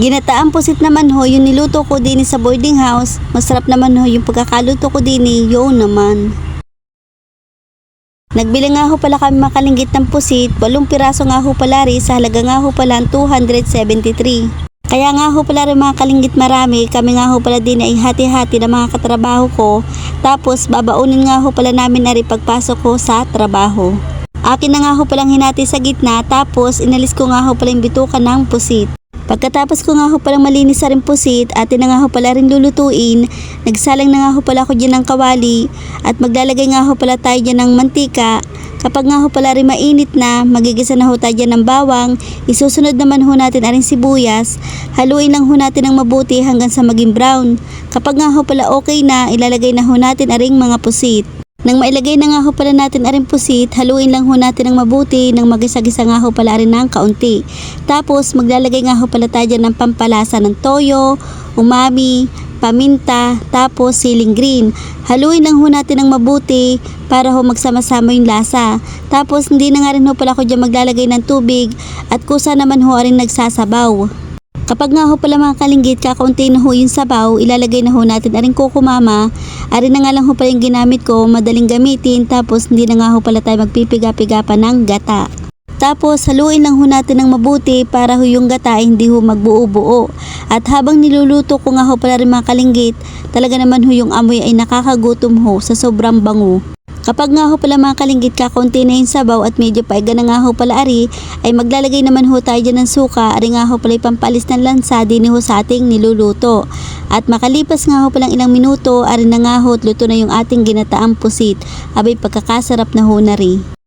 Ginataang pusit naman ho, yung niluto ko din sa boarding house. Masarap naman ho yung pagkakaluto ko din yun naman. Nagbili nga ho pala kami makalinggit ng pusit, walong piraso nga ho pala rin sa halaga nga ho pala ang 273. Kaya nga ho pala rin mga kalinggit marami, kami nga ho pala din ay hati-hati ng mga katrabaho ko. Tapos babaunin nga ho pala namin na rin pagpasok ko sa trabaho. Akin na nga ho palang hinati sa gitna tapos inalis ko nga ho pala yung bituka ng pusit. Pagkatapos ko nga ho palang malinis sa rin pusit at na nga ho pala rin lulutuin, nagsalang na nga ho pala ako dyan ng kawali at maglalagay nga ho pala tayo dyan ng mantika. Kapag nga ho pala rin mainit na, magigisa na ho tayo dyan ng bawang, isusunod naman ho natin aring sibuyas, haluin lang ho natin ng mabuti hanggang sa maging brown. Kapag nga ho pala okay na, ilalagay na ho natin aring mga pusit. Nang mailagay na nga ho pala natin aring pusit, haluin lang ho natin ng mabuti nang magisa-gisa nga ho pala rin ng kaunti. Tapos maglalagay nga ho pala tayo ng pampalasa ng toyo, umami, paminta, tapos siling green. Haluin lang ho natin ng mabuti para ho magsama-sama yung lasa. Tapos hindi na nga rin ho pala ako dyan maglalagay ng tubig at kusa naman ho rin nagsasabaw. Kapag nga ho pala mga kalinggit, kakaunti na ho yung sabaw, ilalagay na ho natin aring kukumama. Arin na nga lang ho pala yung ginamit ko, madaling gamitin, tapos hindi na nga ho pala tayo magpipiga-piga pa ng gata. Tapos haluin lang ho natin ng mabuti para ho yung gata ay hindi ho magbuo-buo. At habang niluluto ko nga ho pala rin mga kalinggit, talaga naman ho yung amoy ay nakakagutom ho sa sobrang bango. Kapag nga ho pala mga kalinggit kakaunti na yung sabaw at medyo paiga na nga ho pala ari, ay maglalagay naman ho tayo dyan ng suka, ari nga ho pala ipampalis ng lansa din ho sa ating niluluto. At makalipas nga ho palang ilang minuto, ari na nga ho luto na yung ating ginataang pusit. Abay pagkakasarap na ho na rin.